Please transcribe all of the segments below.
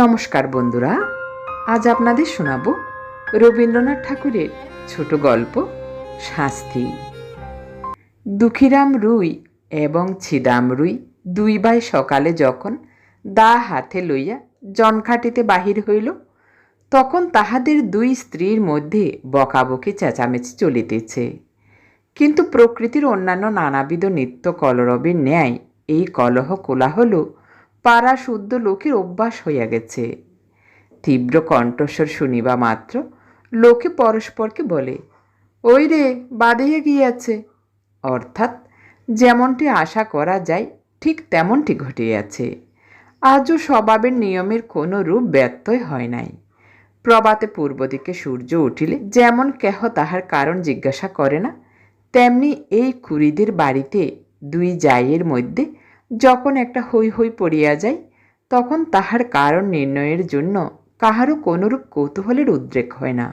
নমস্কার বন্ধুরা, আজ আপনাদের শোনাব রবীন্দ্রনাথ ঠাকুরের ছোট গল্প, শাস্তি। দুঃখীরাম রুই এবং ছিদাম রুই দুই ভাই সকালে যখন দা হাতে লইয়া জনখাটিতে বাহির হইল, তখন তাহাদের দুই স্ত্রীর মধ্যে বকাবকি চেঁচামেচি চলিতেছে। কিন্তু প্রকৃতির অন্যান্য নানাবিধ নিত্য কলরবের ন্যায় এই কলহ কোলাহল পাড়া শুদ্ধ লোকের অভ্যাস হইয়া গেছে। তীব্র কণ্ঠস্বর শুনিবা মাত্র লোকে পরস্পরকে বলে, ওই রে বাঁধিয়ে গিয়াছে অর্থাৎ, যেমনটি আশা করা যায়, ঠিক তেমনটি ঘটিয়াছে। আজও স্বভাবের নিয়মের কোনো রূপ ব্যত্যয় হয় নাই। প্রবাতে পূর্ব দিকে সূর্য উঠিলে যেমন কেহ তাহার কারণ জিজ্ঞাসা করে না, তেমনি এই কুড়িদের বাড়িতে দুই জায়ের মধ্যে যখন একটা হৈ হৈ পড়িয়া যায়, তখন তাহার কারণ নির্ণয়ের জন্য কাহারও কোনরূপ কৌতূহলের উদ্রেক হয় না।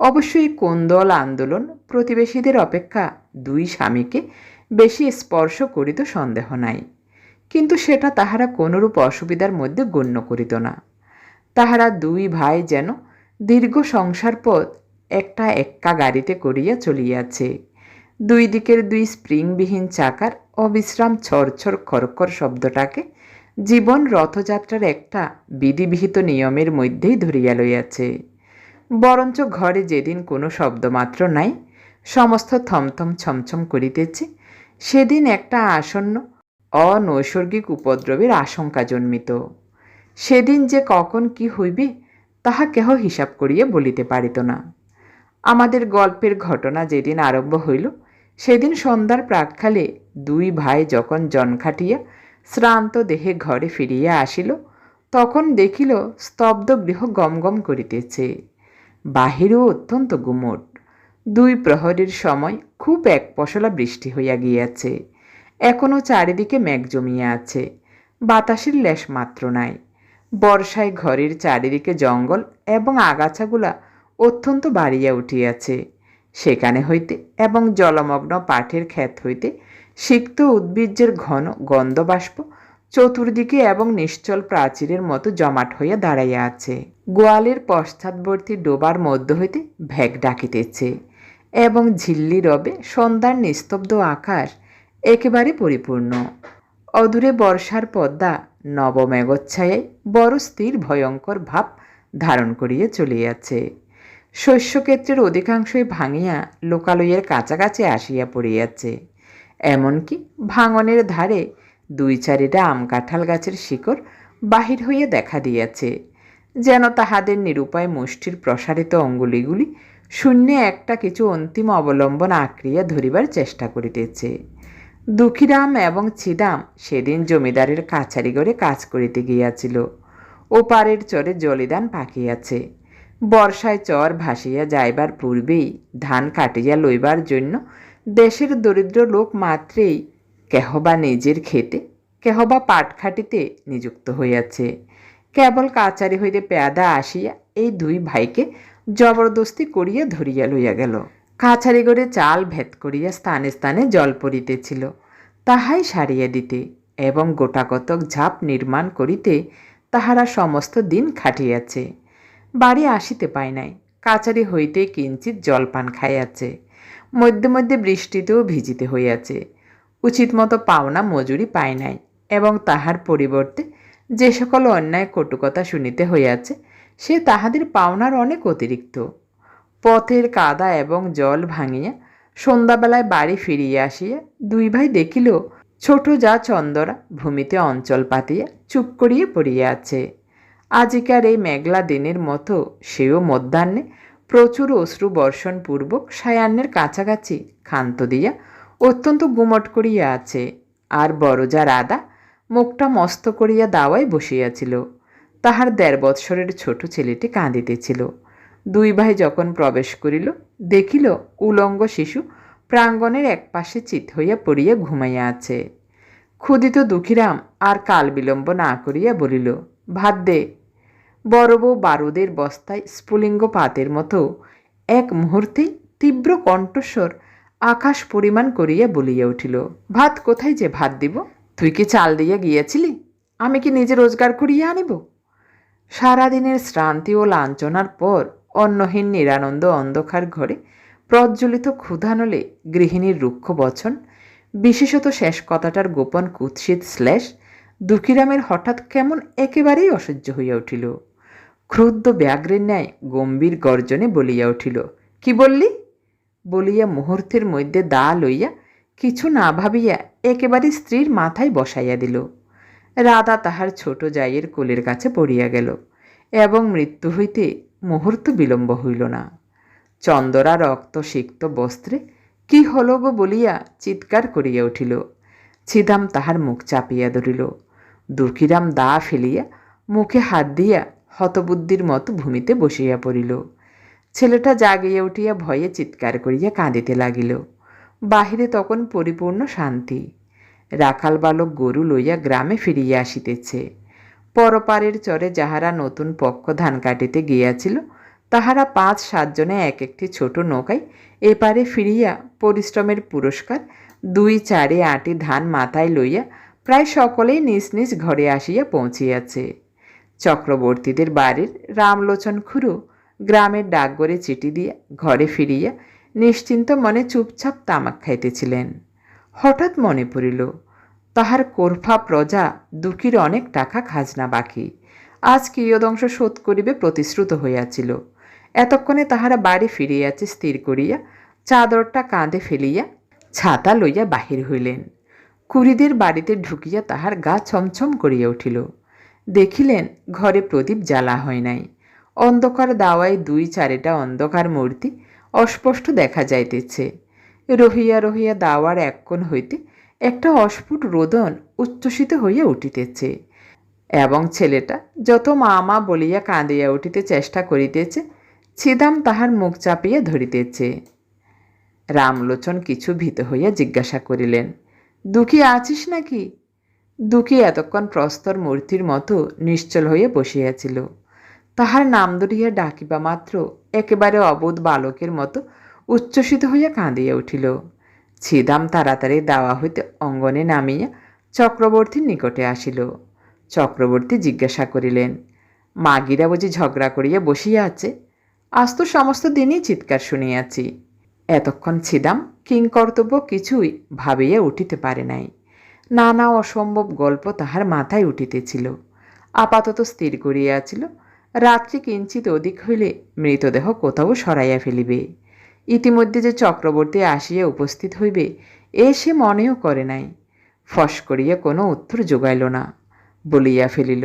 অবশ্যই কোন্দল আন্দোলন প্রতিবেশীদের অপেক্ষা দুই স্বামীকে বেশি স্পর্শ করিত সন্দেহ নাই, কিন্তু সেটা তাহারা কোনরূপ অসুবিধার মধ্যে গণ্য করিত না। তাহারা দুই ভাই যেন দীর্ঘ সংসার পথ একটা এক্কা গাড়িতে করিয়া চলিয়াছে। দুই দিকের দুই স্প্রিংবিহীন চাকার অবিশ্রাম ছরছর খরখর শব্দটাকে জীবন রথযাত্রার একটা বিধিবিহিত নিয়মের মধ্যেই ধরিয়া লইয়াছে। বরঞ্চ ঘরে যেদিন কোনো শব্দমাত্র নাই, সমস্ত থমথম ছমছম করিতেছে, সেদিন একটা আসন্ন, অনৈসর্গিক উপদ্রবের আশঙ্কা জন্মিত। সেদিন যে কখন কি হইবে, তাহা কেহ হিসাব করিয়া বলিতে পারিত না। আমাদের গল্পের ঘটনা যেদিন আরম্ভ হইল সেদিন সন্ধ্যার প্রাককালে দুই ভাই যখন জন খাটিয়া শ্রান্ত দেহে ঘরে ফিরিয়া আসিল, তখন দেখিল স্তব্ধ গৃহ গমগম করিতেছে। বাহিরও অত্যন্ত গুমট। দুই প্রহরের সময় খুব এক পশলা বৃষ্টি হইয়া গিয়াছে। এখনও চারিদিকে মেঘ জমিয়া আছে। বাতাসের লেশ মাত্র নাই। বর্ষায় ঘরের চারিদিকে জঙ্গল এবং আগাছাগুলা অত্যন্ত বাড়িয়া উঠিয়াছে। সেখানে হইতে এবং জলমগ্ন পাঠের ক্ষেত হইতে সিক্ত উদ্ভিজ্জের ঘন গন্ধবাষ্প চতুর্দিকে এবং নিশ্চল প্রাচীরের মতো জমাট হইয়া দাঁড়াইয়া আছে। গোয়ালের পশ্চাৎবর্তী ডোবার মধ্য হইতে ভ্যাগ ডাকিতেছে এবং ঝিল্লি রবে সন্ধ্যার নিস্তব্ধ আকাশ একেবারে পরিপূর্ণ। অদূরে বর্ষার পদ্মা নবমেঘচ্ছায়ায় বড় স্থির ভয়ঙ্কর ভাব ধারণ করিয়া চলিয়াছে। শস্যক্ষেত্রের অধিকাংশই ভাঙিয়া লোকালয়ের কাছাকাছি আসিয়া পড়িয়াছে। এমনকি ভাঙনের ধারে দুই চারিটা আম কাঁঠাল গাছের শিকড় বাহির হইয়া দেখা দিয়াছে, যেন তাহাদের নিরুপায় মুষ্টির প্রসারিত অঙ্গুলিগুলি শূন্যে একটা কিছু অন্তিম অবলম্বন আঁকড়িয়া ধরিবার চেষ্টা করিতেছে। দুঃখীরাম এবং ছিদাম সেদিন জমিদারের কাছারিঘরে কাজ করিতে গিয়াছিল। ওপারের চরে জলিদান পাকিয়াছে। বর্ষায় চর ভাসিয়া যাইবার পূর্বেই ধান কাটিয়া লইবার জন্য দেশের দরিদ্র লোক মাত্রেই কেহবা নিজের খেতে কেহবা পাট খাটিতে নিযুক্ত হইয়াছে। কেবল কাচারি হইতে পেয়াদা আসিয়া এই দুই ভাইকে জবরদস্তি করিয়া ধরিয়া লইয়া গেল। কাছারি করে চাল ভেদ করিয়া স্থানে স্থানে জল পড়িতেছিল। তাহাই সারিয়া দিতে এবং গোটাকতক ঝাপ নির্মাণ করিতে তাহারা সমস্ত দিন খাটিয়াছে। বাড়ি আসিতে পায় নাই। কাচারি হইতে কিঞ্চিত জলপান খাইয়াছে। মধ্যে মধ্যে বৃষ্টিতেও ভিজিতে হইয়াছে। উচিত মতো পাওনা মজুরি পায় নাই এবং তাহার পরিবর্তে যে সকল অন্যায় কটুকতা শুনিতে হইয়াছে, সে তাহাদের পাওনার অনেক অতিরিক্ত। পথের কাদা এবং জল ভাঙিয়া সন্ধ্যাবেলায় বাড়ি ফিরিয়া আসিয়া দুই ভাই দেখিল, ছোট যা চন্দরা ভূমিতে অঞ্চল পাতিয়া চুপ করিয়া পড়িয়া আছে। আজিকার এই মেঘলা দিনের মতো সেও মধ্যাহ্নে প্রচুর অশ্রু বর্ষণ পূর্বক সায়ান্নের কাছাকাছি ক্ষান্ত দিয়া অত্যন্ত গুমট করিয়া আছে, আর বড়জা রাধা মুখটা মস্ত করিয়া দাওয়ায় বসিয়াছিল। তাহার দেড় বৎসরের ছোট ছেলেটি কাঁদিতেছিল। দুই ভাই যখন প্রবেশ করিল, দেখিল উলঙ্গ শিশু প্রাঙ্গণের একপাশে চিত হইয়া পড়িয়া ঘুমাইয়া আছে। ক্ষুদিত দুঃখীরাম আর কাল বিলম্ব না করিয়া বলিল, ভাত দে। বড় বউ বারুদের বস্তায় স্ফুলিঙ্গ পাতের মতো এক মুহূর্তেই তীব্র কণ্ঠস্বর আকাশ পরিমাণ করিয়া বলিয়া উঠিল, ভাত কোথায় যে ভাত দিব? তুই কি চাল দিয়া গিয়েছিলি? আমি কি নিজে রোজগার করিয়া আনিব? সারাদিনের শ্রান্তি ও লাঞ্ছনার পর অন্নহীন নিরানন্দ অন্ধকার ঘরে প্রজ্বলিত ক্ষুধানলে গৃহিণীর রুক্ষ বচন, বিশেষত শেষ কথাটার গোপন কুৎসিত শ্লেষ, দুঃখীরামের হঠাৎ কেমন একেবারেই অসহ্য হইয়া উঠিল। ক্রুদ্ধ ব্যাঘ্রের ন্যায় গম্ভীর গর্জনে বলিয়া উঠিল, কি বললি? বলিয়া মুহূর্তের মধ্যে দা লইয়া কিছু না ভাবিয়া একেবারে স্ত্রীর মাথায় বসাইয়া দিল। রাধা তাহার ছোট জাইয়ের কোলের কাছে পড়িয়া গেল এবং মৃত্যু হইতে মুহূর্ত বিলম্ব হইল না। চন্দরা রক্ত সিক্ত বস্ত্রে, কি হল গো? বলিয়া চিৎকার করিয়া উঠিল। ছিদাম তাহার মুখ চাপিয়া ধরিল। দুঃখীরাম দা ফেলিয়া মুখে হাত দিয়া হতবুদ্ধির মতো ভূমিতে বসিয়া পড়িল। ছেলেটা জাগিয়া উঠিয়া ভয়ে চিৎকার করিয়া কাঁদিতে লাগিল। বাহিরে তখন পরিপূর্ণ শান্তি। রাখাল বালক গরু লইয়া গ্রামে ফিরিয়া আসিতেছে। পরপারের চরে যাহারা নতুন পক্ষ ধান কাটিতে গিয়াছিল, তাহারা পাঁচ সাতজনে এক একটি ছোট নৌকায় এপারে ফিরিয়া পরিশ্রমের পুরস্কার, দুই চারে আটি ধান মাথায় লইয়া প্রায় সকলেই নিজ নিজ ঘরে আসিয়া পৌঁছিয়াছে। চক্রবর্তীদের বাড়ির রামলোচন খুড়ো গ্রামের ডাকঘরে চিঠি দিয়া ঘরে ফিরিয়া নিশ্চিন্ত মনে চুপচাপ তামাক খাইতেছিলেন। হঠাৎ মনে পড়িল, তাহার কোরফা প্রজা দুঃখীর অনেক টাকা খাজনা বাকি। আজ কিয়দংশ শোধ করিবে প্রতিশ্রুত হইয়াছিল। এতক্ষণে তাহারা বাড়ি ফিরিয়াছে স্থির করিয়া চাদরটা কাঁধে ফেলিয়া ছাতা লইয়া বাহির হইলেন। কুড়িদের বাড়িতে ঢুকিয়া তাহার গা ছমছম করিয়া উঠিল। দেখিলেন, ঘরে প্রদীপ জ্বালা হয় নাই। অন্ধকার দাওয়ায় দুই চারিটা অন্ধকার মূর্তি অস্পষ্ট দেখা যাইতেছে। রহিয়া রহিয়া দাওয়ার এক কোণ হইতে একটা অস্ফুট রোদন উচ্ছ্বসিত হইয়া উঠিতেছে এবং ছেলেটা যত মা মা বলিয়া কাঁদিয়া উঠিতে চেষ্টা করিতেছে, ছিদাম তাহার মুখ চাপিয়া ধরিতেছে। রামলোচন কিছু ভীত হইয়া জিজ্ঞাসা করিলেন, দুঃখী আছিস নাকি? দুঃখী এতক্ষণ প্রস্তর মূর্তির মতো নিশ্চল হইয়া বসিয়াছিল। তাহার নাম ধরিয়া ডাকিবা মাত্র একেবারে অবোধ বালকের মতো উচ্ছ্বসিত হইয়া কাঁদিয়া উঠিল। ছিদাম তাড়াতাড়ি দাওয়া হইতে অঙ্গনে নামিয়া চক্রবর্তীর নিকটে আসিল। চক্রবর্তী জিজ্ঞাসা করিলেন, মাগিরা বুঝি ঝগড়া করিয়া বসিয়া আছে? আজ তো সমস্ত দিনই চিৎকার শুনিয়াছি। এতক্ষণ ছিদাম কিংকর্তব্য কিছুই ভাবিয়া উঠিতে পারে নাই। নানা অসম্ভব গল্প তাহার মাথায় উঠিতেছিল। আপাতত স্থির করিয়াছিল রাত্রি কিঞ্চিত অধিক হইলে মৃতদেহ কোথাও সরাইয়া ফেলিবে। ইতিমধ্যে যে চক্রবর্তী আসিয়া উপস্থিত হইবে, এ সে মনেও করে নাই। ফস করিয়া কোনো উত্তর যোগাইল না। বলিয়া ফেলিল,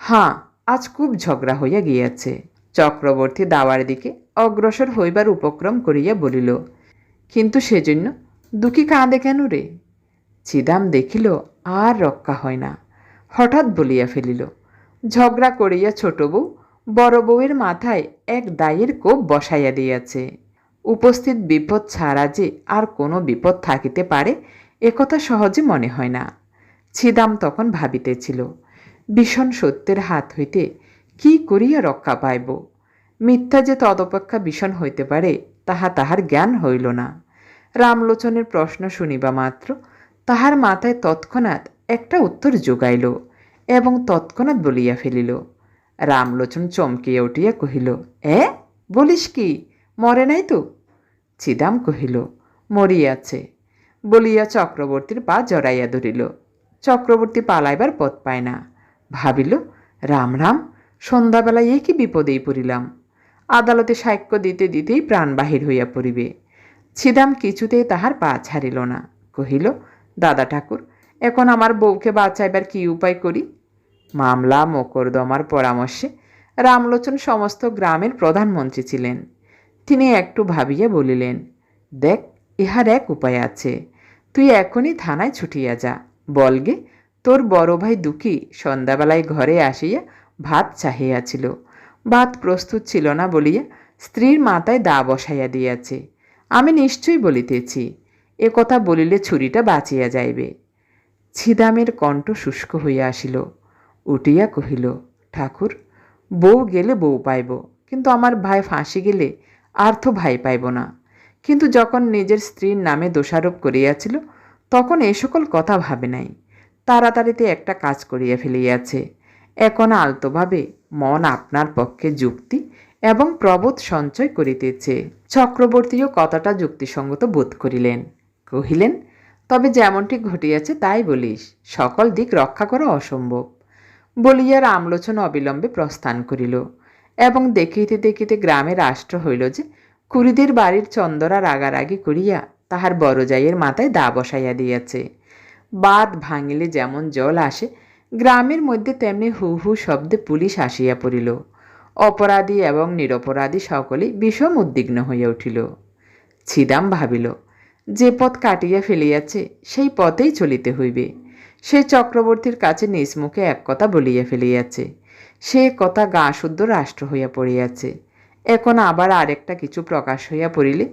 হাঁ, আজ খুব ঝগড়া হইয়া গিয়াছে। চক্রবর্তী দাওয়ার দিকে অগ্রসর হইবার উপক্রম করিয়া বলিল, কিন্তু সেজন্য দুঃখী কাঁদে কেন রে? চিদাম দেখিল, আর রক্ষা হয় না। হঠাৎ বলিয়া ফেলিল, ঝগড়া করিয়া ছোট বউ, বড় বউয়ের মাথায় এক দায়ের কোপ বসাইয়া দিয়াছে। উপস্থিত বিপদ ছাড়া যে আর কোনো বিপদ থাকিতে পারে একথা সহজে মনে হয় না। ছিদাম তখন ভাবিতেছিল, ভীষণ সত্যের হাত হইতে কি করিয়া রক্ষা পাইব? মিথ্যা যে তদপেক্ষা ভীষণ হইতে পারে, তাহা তাহার জ্ঞান হইল না। রামলোচনের প্রশ্ন শুনিবা মাত্র তাহার মাথায় তৎক্ষণাৎ একটা উত্তর যোগাইল এবং তৎক্ষণাৎ বলিয়া ফেলিল, রামলোচন চমকিয়া উঠিয়া কহিল, এ, বলিস কি? মরে নাই তো? ছিদাম কহিল, মরিয়াছে। বলিয়া চক্রবর্তীর পা জড়াইয়া ধরিল। চক্রবর্তী পালাইবার পথ পায় না। ভাবিল, রাম রাম, সন্ধ্যাবেলায় এ কি বিপদেই পড়িলাম? আদালতে সাক্ষ্য দিতে দিতেই প্রাণ বাহির হইয়া পড়িবে। ছিদাম কিছুতেই তাহার পা ছাড়িল না। কহিল দাদা ঠাকুর, এখন আমার বউকে বাঁচাইবার কি উপায় করি? মামলা, মোকদ্দমার পরামর্শে রামলোচন সমস্ত গ্রামের প্রধানমন্ত্রী ছিলেন। তিনি একটু ভাবিয়া বলিলেন, দেখ, ইহার এক উপায় আছে। তুই এখনই থানায় ছুটিয়া যা। বলগে তোর বড় ভাই দুঃখী সন্ধ্যাবেলায় ঘরে আসিয়া ভাত চাহিয়াছিল। ভাত প্রস্তুত ছিল না বলিয়া স্ত্রীর মাথায় দা বসাইয়া দিয়াছে। আমি নিশ্চয়ই বলিতেছি এ কথা বলিলে ছুরিটা বাঁচিয়া যাইবে। ছিদামের কণ্ঠ শুষ্ক হইয়া আসিল। উঠিয়া কহিল, ঠাকুর, বউ গেলে বউ পাইব, কিন্তু আমার ভাই ফাঁসি গেলে আর তো ভাই পাইব না। কিন্তু যখন নিজের স্ত্রীর নামে দোষারোপ করিয়াছিল, তখন এ সকল কথা ভাবে নাই। তাড়াতাড়িতে একটা কাজ করিয়া ফেলিয়াছে। এখন আলতোভাবে মন আপনার পক্ষে যুক্তি এবং প্রবোধ সঞ্চয় করিতেছে। চক্রবর্তীও কথাটা যুক্তিসঙ্গত বোধ করিলেন। কহিলেন, তবে যেমনটি ঘটিয়াছে তাই বলিস, সকল দিক রক্ষা করা অসম্ভব। বলিয়া রামলোচন অবিলম্বে প্রস্থান করিল এবং দেখিতে দেখিতে গ্রামে রাষ্ট্র হইল যে কুড়িদের বাড়ির চন্দরা রাগারাগি করিয়া তাহার বড় যাইয়ের মাথায় দা বসাইয়া দিয়াছে। বাদ ভাঙিলে যেমন জল আসে, গ্রামের মধ্যে তেমনি হু হু শব্দে পুলিশ আসিয়া পড়িল। অপরাধী এবং নিরপরাধী সকলেই বিষম উদ্বিগ্ন হইয়া উঠিল। ছিদাম ভাবিল যে পথ কাটিয়া ফেলিয়াছে, সেই পথেই চলিতে হইবে। সে চক্রবর্তীর কাছে নিজ মুখে এক কথা বলিয়া ফেলিয়াছে, সে কথা গা শুদ্ধ রাষ্ট্র হইয়া পড়িয়াছে। এখন আবার আরেকটা কিছু প্রকাশ হইয়া পড়িলে,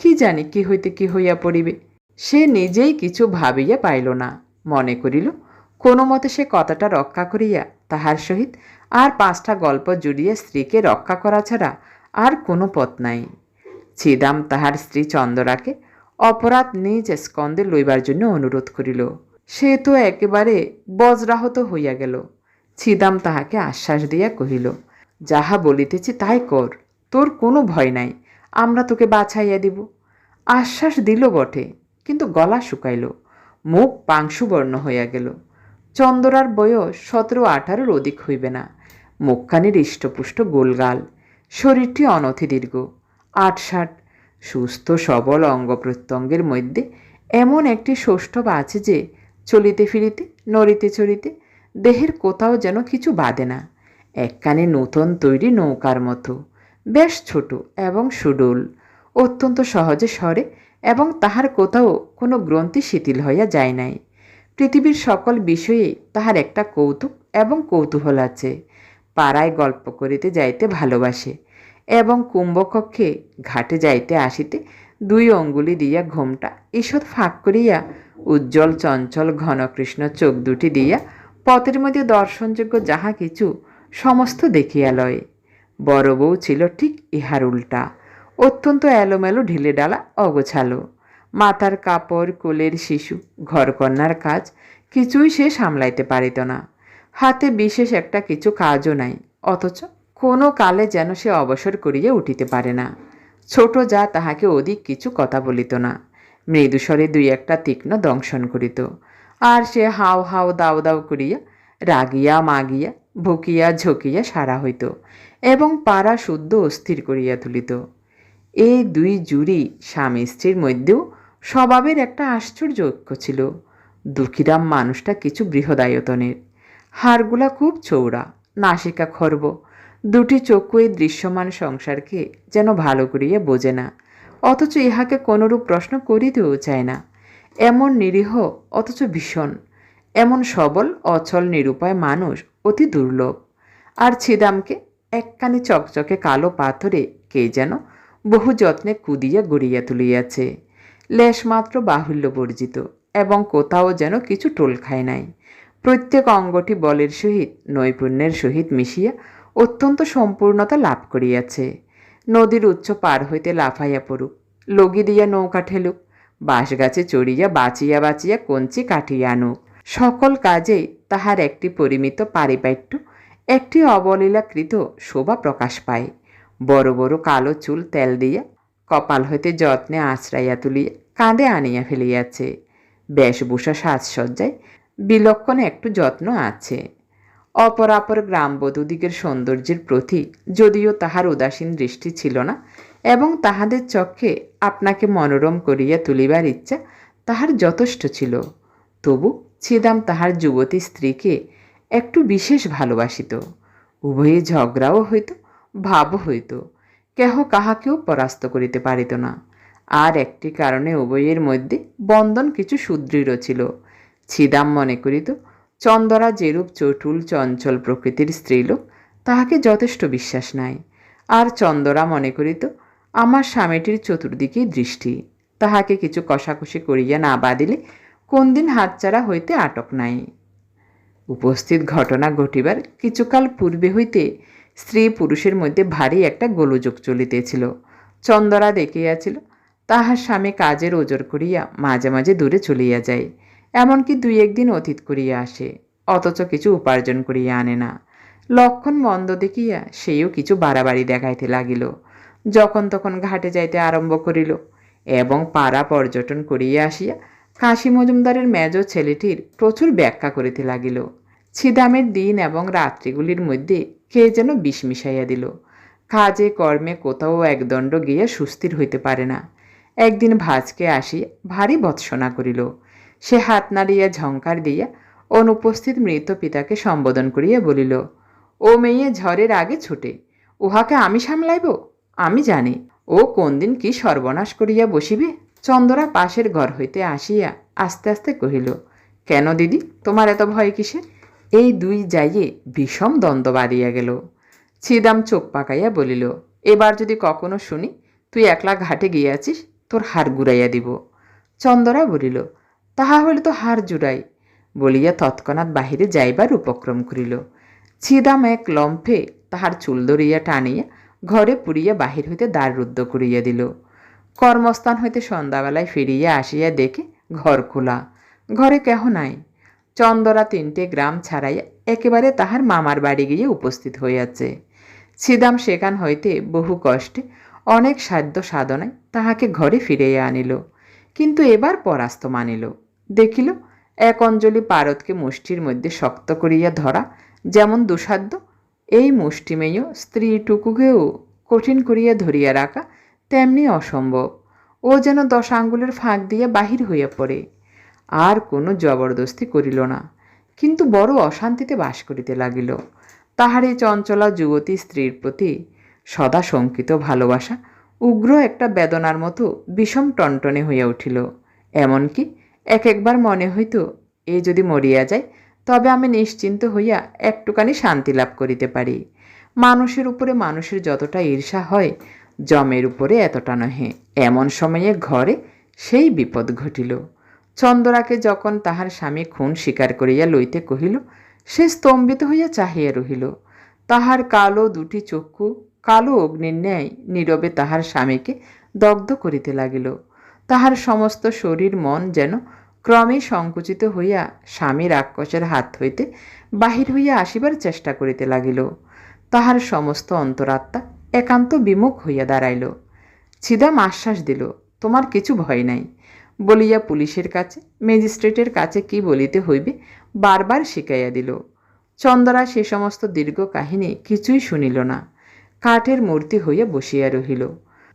কি জানি কি হইতে কি হইয়া পড়িবে। সে নিজেই কিছু ভাবিয়া পাইল না। মনে করিল, কোনো মতে সে কথাটা রক্ষা করিয়া তাহার সহিত আর পাঁচটা গল্প জুড়িয়া স্ত্রীকে রক্ষা করা ছাড়া আর কোনো পথ নাই। ছিদাম তাহার স্ত্রী চন্দরাকে অপরাধ নিজ স্কন্দে লইবার জন্য অনুরোধ করিল। সে তো একেবারে বজ্রাহত হইয়া গেল। ছিদাম তাহাকে আশ্বাস দিয়া কহিল, যাহা বলিতেছি তাই কর, তোর কোনো ভয় নাই, আমরা তোকে বাছাইয়া দিব। আশ্বাস দিল বটে, কিন্তু গলা শুকাইল, মুখ পাংশুবর্ণ হইয়া গেল। চন্দরার বয়স সতেরো আঠারোর অধিক হইবে না মুখখানি ইষ্টপুষ্ট গোলগাল, শরীরটি অনথি দীর্ঘ আটষাট সুস্থ, সবল অঙ্গ প্রত্যঙ্গের মধ্যে এমন একটি সৌষ্ঠব আছে যে চলিতে ফিরিতে, নড়িতে চড়িতে দেহের কোথাও যেন কিছু বাঁধে না। একখানে নূতন তৈরি নৌকার মতো, বেশ ছোট এবং সুডুল, অত্যন্ত সহজে সরে এবং তাহার কোথাও কোনো গ্রন্থি শিথিল হইয়া যায় নাই। পৃথিবীর সকল বিষয়ে তাহার একটা কৌতুক এবং কৌতূহল আছে। পাড়ায় গল্প করিতে যাইতে ভালোবাসে। এবং কুম্ভকক্ষে ঘাটে যাইতে আসিতে দুই অঙ্গুলি দিয়া ঘোমটা ঈষৎ ফাঁক করিয়া উজ্জ্বল চঞ্চল ঘনকৃষ্ণ চোখ দুটি দিয়া পথের মধ্যে দর্শনযোগ্য যাহা কিছু সমস্ত দেখিয়া লয়। বড় বউ ছিল ঠিক ইহার উল্টা। অত্যন্ত এলোমেলো ঢিলে ডালা অগোছালো। মাথার কাপড়, কোলের শিশু, ঘরকন্যার কাজ কিছুই সে সামলাইতে পারিত না। হাতে বিশেষ একটা কিছু কাজও নাই, অথচ কোনো কালে যেন সে অবসর করিয়া উঠিতে পারে না। ছোট যা তাহাকে অধিক কিছু কথা বলিত না। মৃদুস্বরে দুই একটা তীক্ষ্ণ দংশন করিত। আর সে হাও হাও দাও দাও করিয়া, রাগিয়া মাগিয়া, ভুকিয়া ঝুঁকিয়া সারা হইত এবং পাড়া শুদ্ধ অস্থির করিয়া তুলিত। এই দুই জুড়ি স্বামী স্ত্রীর মধ্যেও স্বভাবের একটা আশ্চর্য ঐক্য ছিল। দুঃখীরাম মানুষটা কিছু বৃহদায়তনের। হাড়গুলা খুব চৌড়া নাসিকা খর্ব দুটি চক্ষু এই দৃশ্যমান সংসারকে যেন ভালো করিয়া বোঝে না। অথচ ইহাকে কোনরূপ প্রশ্ন করিতেও চায় না। এমন নিরীহ, অথচ ভীষণ। এমন সবল, অচল, নিরুপায় মানুষ অতি দুর্লভ। আর ছিদামকে একখানি চকচকে কালো পাথরে কে যেন বহু যত্নে কুদিয়া গড়িয়া তুলিয়াছে। লেশমাত্র বাহুল্য বর্জিত এবং কোথাও যেন কিছু টোল খায় নাই। প্রত্যেক অঙ্গটি বলের সহিত, নৈপুণ্যের সহিত মিশিয়া অত্যন্ত সম্পূর্ণতা লাভ করিয়াছে। নদীর উচ্চ পার হইতে লাফাইয়া পড়ুক, লগি দিয়া নৌকা ঠেলুক বাঁশ গাছে চড়িয়া বাঁচিয়া বাঁচিয়া কঞ্চি কাটিয়া আনুক। সকল কাজেই তাহার একটি পরিমিত পারিপাট্য, একটি অবলীলাকৃত শোভা প্রকাশ পায়। বড় বড় কালো চুল তেল দিয়া, কপাল হইতে যত্নে আশ্রাইয়া তুলিয়া কাঁধে আনিয়া ফেলিয়াছে। বেশভূষা সাজসজ্জায় বিলক্ষণ একটু যত্ন আছে। অপরাপর গ্রামবধূদিগের সৌন্দর্যের প্রতি যদিও তাহার উদাসীন দৃষ্টি ছিল না, এবং তাহাদের চক্ষে আপনাকে মনোরম করিয়া তুলিবার ইচ্ছা তাহার যথেষ্ট ছিল। তবু ছিদাম তাহার যুবতী স্ত্রীকে একটু বিশেষ ভালোবাসিত। উভয়ে ঝগড়াও হইত ভাবও হইত, কেহ কাহাকেও পরাস্ত করিতে পারিত না। আর একটি কারণে উভয়ের মধ্যে বন্ধন কিছু সুদৃঢ় ছিল। ছিদাম মনে করিত চন্দরা যেরূপ চটুল চঞ্চল প্রকৃতির স্ত্রীলোক, তাহাকে যথেষ্ট বিশ্বাস নাই। আর চন্দরা মনে করিত, আমার স্বামীটির চতুর্দিকেই দৃষ্টি। তাহাকে কিছু কষাকষি করিয়া না বাদিলে কোন দিন হাতচারা হইতে আটক নাই। উপস্থিত ঘটনা ঘটিবার কিছুকাল পূর্বে হইতে স্ত্রী পুরুষের মধ্যে ভারী একটা গোলযোগ চলিতেছিল। চন্দরা দেখিয়াছিল, তাহার স্বামী কাজের ওজর করিয়া মাঝে মাঝে দূরে চলিয়া যায়। এমনকি দুই একদিন অতীত করিয়া আসে, অথচ কিছু উপার্জন করিয়া আনে না। লক্ষণ মন্দ দেখিয়া সেও কিছু বাড়াবাড়ি দেখাইতে লাগিল, যখন তখন ঘাটে যাইতে আরম্ভ করিল এবং পাড়া পর্যটন করিয়া আসিয়া কাশী মজুমদারের মেজ ছেলেটির প্রচুর ব্যাখ্যা করিতে লাগিল। ছিদামের দিন এবং রাত্রিগুলির মধ্যে কে যেন বিষ মিশাইয়া দিল। কাজে, কর্মে কোথাও একদণ্ড গিয়া সুস্থির হইতে পারে না। একদিন ভাজকে আসিয়া ভারী ভৎসনা করিল সে হাত নাড়িয়া ঝঙ্কার দিয়া অনুপস্থিত মৃত পিতাকে সম্বোধন করিয়া বলিল, ও মেয়ে, ঝড়ের আগে ছুটে। উহাকে আমি সামলাইব? আমি জানি। ও কোন দিন কি সর্বনাশ করিয়া বসিবে? চন্দরা পাশের ঘর হইতে আসিয়া আস্তে আস্তে কহিল, কেন দিদি, তোমার এত ভয় কিসের? এই দুই যাইয়ে বিষম দ্বন্দ্ব বাড়িয়া গেল। ছিদাম চোখ পাকাইয়া বলিল, এবার যদি কখনো শুনি, তুই একলা ঘাটে গিয়াছিস, তোর হার গুড়াইয়া দিব। চন্দরা বলিল তাহা হইলে তো হার জুড়াই বলিয়া তৎক্ষণাৎ বাহিরে যাইবার উপক্রম করিল। ছিদাম এক লম্ফে তাহার চুল ধরিয়া টানিয়া ঘরে পুরিয়া বাহির হইতে দ্বার রুদ্ধ করিয়া দিল। কর্মস্থান হইতে সন্ধ্যাবেলায় ফিরিয়া আসিয়া দেখে ঘর খোলা। ঘরে কেহ নাই। চন্দরা তিনটে গ্রাম ছাড়াইয়া একেবারে তাহার মামার বাড়ি গিয়ে উপস্থিত হইয়াছে। ছিদাম সেখান হইতে বহু কষ্টে অনেক সাধ্য সাধনায় তাহাকে ঘরে ফিরাইয়া আনিল, কিন্তু এবার পরাস্ত মানিল। দেখিল, এক অঞ্জলি পারদকে মুষ্টির মধ্যে শক্ত করিয়া ধরা, যেমন দুসাধ্য, এই মুষ্টিমেয় স্ত্রীটুকুকেও কঠিন করিয়া ধরিয়া রাখা তেমনি অসম্ভব। ও যেন দশ আঙ্গুলের ফাঁক দিয়া বাহির হইয়া পড়ে, আর কোনো জবরদস্তি করিল না, কিন্তু বড় অশান্তিতে বাস করিতে লাগিল। তাহার এই চঞ্চলা যুবতী স্ত্রীর প্রতি সদা শঙ্কিত ভালোবাসা, উগ্র একটা বেদনার মতো বিষম টনটনে হইয়া উঠিল। এমনকি এক একবার মনে হইত, এ যদি মরিয়া যায়, তবে আমি নিশ্চিন্ত হইয়া একটুখানি শান্তি লাভ করিতে পারি। মানুষের উপরে মানুষের যতটা ঈর্ষা হয়, জমের উপরে এতটা নহে। এমন সময়ে ঘরে সেই বিপদ ঘটিল। চন্দরাকে যখন তাহার স্বামী খুন স্বীকার করিয়া লইতে কহিল, সে স্তম্ভিত হইয়া চাহিয়া রহিল। তাহার কালো দুটি চক্ষু, কালো অগ্নির ন্যায় নীরবে তাহার স্বামীকে দগ্ধ করিতে লাগিল। তাহার সমস্ত শরীর মন যেন ক্রমে সংকুচিত হইয়া স্বামীর রাক্ষসের হাত হইতে বাহির হইয়া আসিবার চেষ্টা করিতে লাগিল। তাহার সমস্ত অন্তরাত্মা একান্ত বিমুখ হইয়া দাঁড়াইল। ছিদাম আশ্বাস দিল, তোমার কিছু ভয় নাই। বলিয়া পুলিশের কাছে, ম্যাজিস্ট্রেটের কাছে কি বলিতে হইবে বারবার শিখাইয়া দিল। চন্দরা সে সমস্ত দীর্ঘ কাহিনী কিছুই শুনিল না। কাঠের মূর্তি হইয়া বসিয়া রহিল।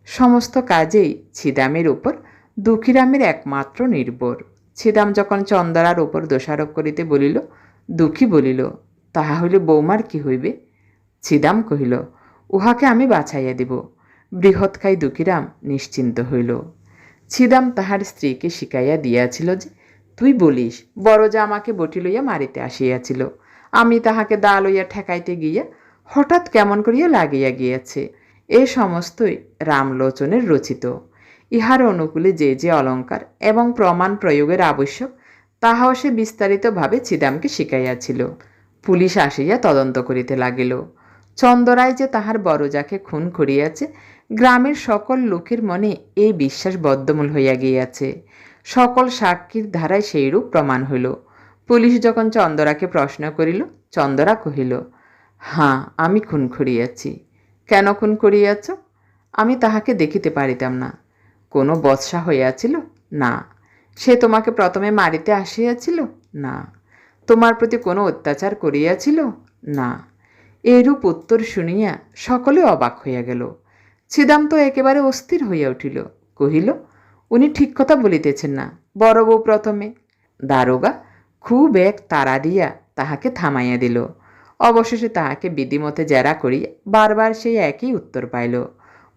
সমস্ত কাজেই ছিদামের উপর দুঃখীরামের একমাত্র নির্ভর ছিদাম যখন চন্দরার ওপর দোষারোপ করিতে বলিল, দুঃখী বলিল, তাহা হইলে বৌমার কি হইবে? ছিদাম কহিল, উহাকে আমি বাছাইয়া দিব। বৃহৎকাই দুঃখীরাম নিশ্চিন্ত হইল। ছিদাম তাহার স্ত্রীকে শিখাইয়া দিয়াছিল যে, তুই বলিস, বড় যা আমাকে বটি লইয়া মারিতে আসিয়াছিল। আমি তাহাকে দা লইয়া ঠেকাইতে গিয়া হঠাৎ কেমন করিয়া লাগিয়া গিয়াছে। এ সমস্তই রামলোচনের রচিত। ইহার অনুকূলে যে যে অলঙ্কার এবং প্রমাণ প্রয়োগের আবশ্যক, তাহাও সে বিস্তারিতভাবে ছিদামকে শিখাইয়াছিল। পুলিশ আসিয়া তদন্ত করিতে লাগিল। চন্দরায় যে তাহার বড়জাকে খুন করিয়াছে, গ্রামের সকল লোকের মনে এই বিশ্বাস বদ্ধমূল হইয়া গিয়াছে। সকল সাক্ষীর ধারায় সেইরূপ প্রমাণ হইল। পুলিশ যখন চন্দরাকে প্রশ্ন করিল, চন্দরা কহিল, হাঁ, আমি খুন করিয়াছি। কেন খুন করিয়াছ? আমি তাহাকে দেখিতে পারিতাম না। কোনো বৎসা হইয়াছিল? না। সে তোমাকে প্রথমে মারিতে আসিয়াছিল? না। তোমার প্রতি কোনো অত্যাচার করিয়াছিল? না। এরূপ উত্তর শুনিয়া সকলে অবাক হইয়া গেল। ছিদাম তো একেবারে অস্থির হইয়া উঠিল। কহিল, উনি ঠিক কথা বলিতেছেন না। বড় বউ প্রথমে। দারোগা খুব এক তাড়া দিয়া তাহাকে থামাইয়া দিল। অবশেষে তাহাকে বিধিমতে জেরা করিয়া বারবার সেই একই উত্তর পাইল।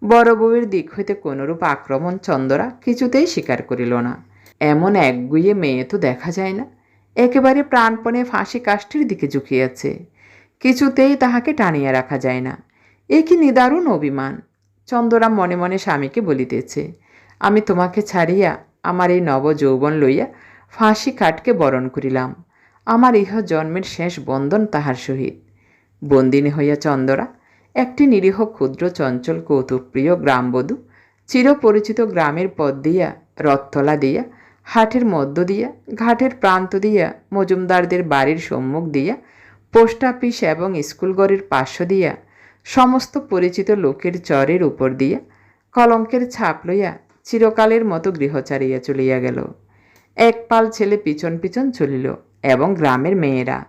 বড় বউয়ের দিক হইতে কোনরূপ আক্রমণ চন্দরা কিছুতেই স্বীকার করিল না। এমন একগুইয়ে মেয়ে তো দেখা যায় না। একেবারে প্রাণপণে ফাঁসি কাষ্ঠের দিকে ঝুঁকিয়াছে। কিছুতেই তাহাকে টানিয়া রাখা যায় না। এ কি নিদারুণ অভিমান! চন্দরাম মনে মনে স্বামীকে বলিতেছে, আমি তোমাকে ছাড়িয়া আমার এই নব যৌবন লইয়া ফাঁসি কাঠকে বরণ করিলাম। আমার ইহ জন্মের শেষ বন্ধন তাহার সহিত। বন্দিনী হইয়া চন্দরা একটি নিরীহ ক্ষুদ্র চঞ্চল কৌতুকপ্রিয় গ্রামবধূ, চিরপরিচিত গ্রামের পথ দিয়া, রথতলা দিয়া, হাটের মধ্য দিয়া, ঘাটের প্রান্ত দিয়া, মজুমদারদের বাড়ির সম্মুখ দিয়া, পোস্ট অফিস এবং স্কুলঘরের পার্শ্ব দিয়া, সমস্ত পরিচিত লোকের চরের উপর দিয়া, কলঙ্কের ছাপ লইয়া চিরকালের মতো গৃহ ছাড়িয়া চলিয়া গেল। এক পাল ছেলে পিছন পিছন চলিল এবং গ্রামের মেয়েরা,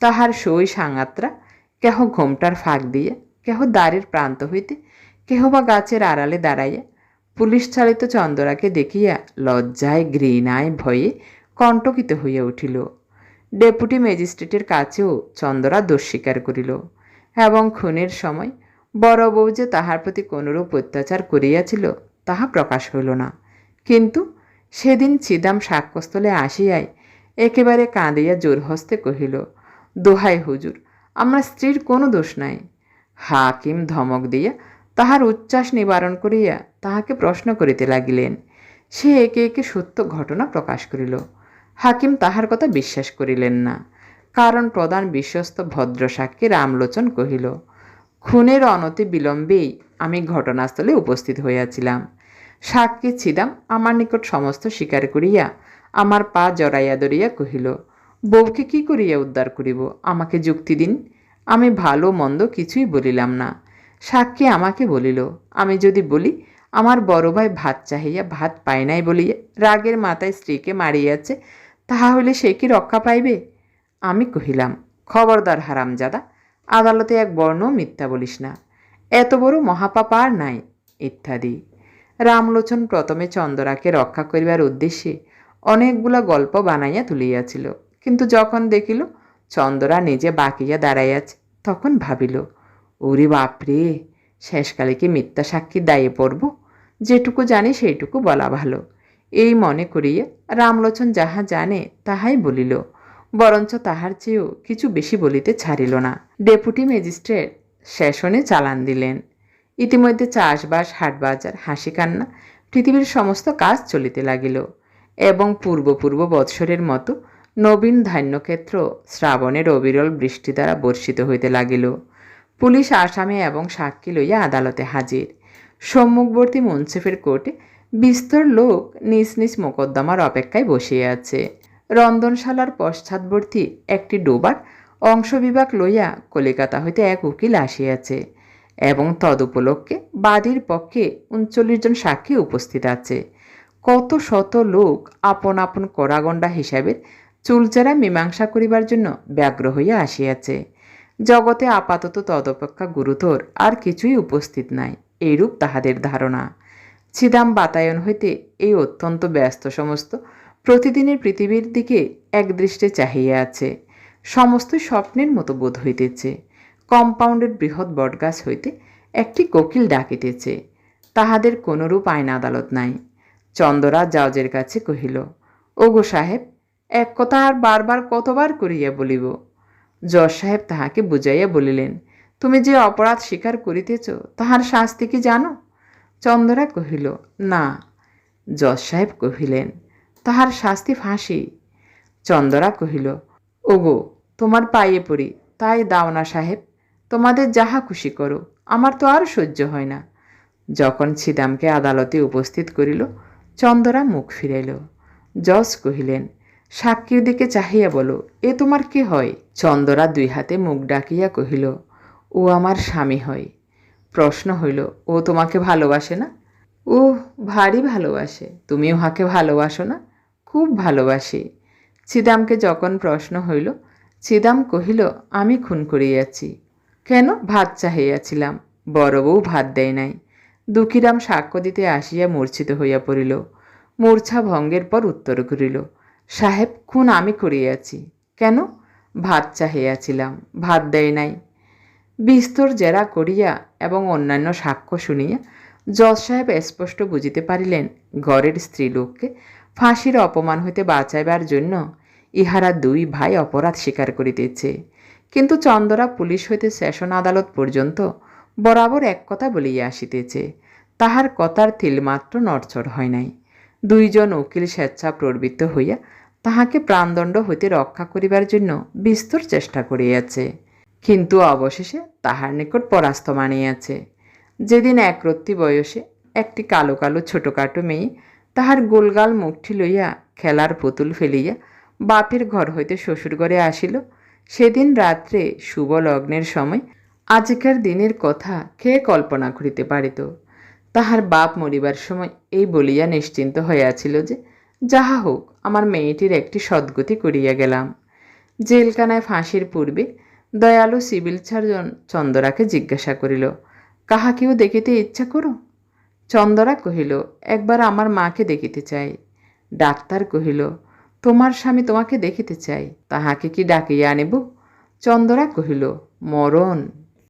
তাহার সই সাঙাত্রা কেহ ঘোমটার ফাঁক দিয়া কেহ দ্বারের প্রান্ত হইতে, কেহ বা গাছের আড়ালে দাঁড়াইয়া পুলিশ চালিত চন্দরাকে দেখিয়া লজ্জায়, ঘৃণায়, ভয়ে কণ্টকিত হইয়া উঠিল। ডেপুটি ম্যাজিস্ট্রেটের কাছেও চন্দরা দোষ স্বীকার করিল এবং খুনের সময় বড় বউ যে তাহার প্রতি কোনরূপ অত্যাচার করিয়াছিল তাহা প্রকাশ হইল না। কিন্তু সেদিন ছিদাম সাক্ষ্যস্থলে আসিয়াই একেবারে কাঁদিয়া জোর হস্তে কহিল, দোহাই হুজুর, আমার স্ত্রীর কোনো দোষ নাই। হাকিম ধমক দিয়া তাহার উচ্ছ্বাস নিবারণ করিয়া তাহাকে প্রশ্ন করিতে লাগিলেন। সে একে একে সত্য ঘটনা প্রকাশ করিল। হাকিম তাহার কথা বিশ্বাস করিলেন না। কারণ প্রধান বিশ্বস্ত ভদ্র সাক্ষী রামলোচন কহিল, খুনের অনতি বিলম্বেই আমি ঘটনাস্থলে উপস্থিত হইয়াছিলাম। সাক্ষী ছিদাম আমার নিকট সমস্ত স্বীকার করিয়া আমার পা জড়াইয়া ধরিয়া কহিল, বউকে কি করিয়া উদ্ধার করিব? আমাকে যুক্তি দিন। আমি ভালো মন্দ কিছুই বলিলাম না। সাক্ষী আমাকে বলিল, আমি যদি বলি, আমার বড় ভাই ভাত চাহিয়া ভাত পায় নাই বলিয়া রাগের মাথায় স্ত্রীকে মারিয়াছে তাহা হইলে সে কি রক্ষা পাইবে? আমি কহিলাম, খবরদার হারামজাদা, আদালতে এক বর্ণ মিথ্যা বলিস না। এত বড় মহাপাপ আর নাই, ইত্যাদি। রামলোচন প্রথমে চন্দরাকে রক্ষা করিবার উদ্দেশ্যে অনেকগুলা গল্প বানাইয়া তুলিয়াছিল, কিন্তু যখন দেখিল, চন্দরা নিজে বাকিয়া দাঁড়াইয়াছে তখন ভাবিল, ওরে বাপরে, শেষকালে কি মিথ্যা সাক্ষী দায়ে পড়ব? যেটুকু জানি সেইটুকু বলা ভালো। এই মনে করিয়া রামলোচন যাহা জানে তাহাই বলিল, বরঞ্চ তাহার চেয়েও কিছু বেশি বলিতে ছাড়িল না। ডেপুটি ম্যাজিস্ট্রেট সেশনে চালান দিলেন। ইতিমধ্যে চাষবাস, হাটবাজার হাসি কান্না পৃথিবীর সমস্ত কাজ চলিতে লাগিল এবং পূর্ব পূর্ব বৎসরের মতো নবীন ধান্যক্ষেত্র শ্রাবণের অবিরল বৃষ্টি দ্বারা বর্ষিত হইতে লাগিল। পুলিশ আসামি এবং সাক্ষী লইয়া আদালতে হাজির। সম্মুখবর্তী মুন্সিফের কোর্টে বিস্তর লোক নিজ নিজ মোকদ্দমার অপেক্ষায় বসিয়া আছে। রন্ধনশালার পশ্চাৎবর্তী একটি ডোবার অংশবিভাগ লইয়া কলিকাতা হইতে এক উকিল আসিয়াছে এবং তদুপলক্ষে বাদীর পক্ষে উনচল্লিশ জন সাক্ষী উপস্থিত আছে। কত শত লোক আপন আপন কড়াগণ্ডা হিসাবের চুলচেরা মীমাংসা করিবার জন্য ব্যগ্র হইয়া আসিয়াছে। জগতে আপাতত তদপেক্ষা গুরুতর, আর কিছুই উপস্থিত নাই, এইরূপ তাহাদের ধারণা। ছিদাম বাতায়ন হইতে এই অত্যন্ত ব্যস্ত সমস্ত প্রতিদিনের পৃথিবীর দিকে একদৃষ্টে চাহিয়া আছে। সমস্ত স্বপ্নের মতো বোধ হইতেছে। কম্পাউন্ডের বৃহৎ বটগাছ হইতে একটি কোকিল ডাকিতেছে। তাহাদের কোনরূপ আইন আদালত নাই। চন্দরা জাজের কাছে কহিল, ওগো সাহেব এক কথা আর বারবার কতবার করিয়া বলিব? জজ সাহেব তাহাকে বুঝাইয়া বলিলেন, তুমি যে অপরাধ স্বীকার করিতেছ, তাহার শাস্তি কি জানো? চন্দরা কহিল, না। জজ সাহেব কহিলেন, তাহার শাস্তি ফাঁসি। চন্দরা কহিল, ওগো, তোমার পায়ে পড়ি, তাই দাও না সাহেব, তোমাদের যাহা খুশি করো, আমার তো আর সহ্য হয় না। যখন ছিদামকে আদালতে উপস্থিত করিল, চন্দরা মুখ ফিরাইল। জজ কহিলেন সাক্ষীর দিকে চাহিয়া বলো, এ তোমার কি হয়? চন্দরা দুই হাতে মুখ ডাকিয়া কহিল, ও আমার স্বামী হয়। প্রশ্ন হইল, ও তোমাকে ভালোবাসে না? ও ভারী ভালোবাসে, তুমি উহাকে ভালোবাসো না? খুব ভালোবাসি। ছিদামকে যখন প্রশ্ন হইল, ছিদাম কহিল, আমি খুন করিয়াছি। কেন? ভাত চাহিয়াছিলাম। বড় বউ ভাত দেয় নাই। দুঃখীরাম সাক্ষ্য দিতে আসিয়া মূর্ছিত হইয়া পড়িল। মূর্ছা ভঙ্গের পর উত্তর করিল সাহেব, খুন আমি করিয়াছি। কেন? ভাত চাহিয়াছিলাম, ভাত দেয় নাই। বিস্তর জেরা করিয়া এবং অন্যান্য সাক্ষ্য শুনিয়া জজ সাহেব স্পষ্ট বুঝিতে পারিলেন, ঘরের স্ত্রীলোককে ফাঁসির অপমান হইতে বাঁচাইবার জন্য ইহারা দুই ভাই অপরাধ স্বীকার করিতেছে। কিন্তু চন্দরা পুলিশ হইতে সেশন আদালত পর্যন্ত বরাবর এক কথা বলিয়া আসিতেছে, তাহার কথার তিলমাত্র নড়চড় হয় নাই। দুইজন উকিল স্বেচ্ছা প্রবৃত্ত হইয়া তাহাকে প্রাণদণ্ড হইতে রক্ষা করিবার জন্য বিস্তর চেষ্টা করিয়াছে। কিন্তু অবশেষে তাহার নিকট পরাস্ত মানিয়াছে। যেদিন একরত্তি বয়সে একটি কালো কালো ছোটোখাটো মেয়ে তাহার গোলগাল মুখটি লইয়া খেলার পুতুল ফেলিয়া বাপের ঘর হইতে শ্বশুর ঘরে আসিল, সেদিন রাত্রে শুভ লগ্নের সময় আজকের দিনের কথা কে কল্পনা করিতে পারিত? তাহার বাপ মরিবার সময় এই বলিয়া নিশ্চিন্ত হইয়াছিল যে, যাহা হোক আমার মেয়েটির একটি সদ্গতি করিয়া গেলাম। জেলখানায় ফাঁসির পূর্বে দয়ালু সিভিল সার্জন চন্দরাকে জিজ্ঞাসা করিল কাহাকেও দেখিতে ইচ্ছা করো? চন্দরা কহিল, একবার আমার মাকে দেখিতে চাই। ডাক্তার কহিল, তোমার স্বামী তোমাকে দেখিতে চাই, তাহাকে কি ডাকিয়া আনিব? চন্দরা কহিল, মরণ।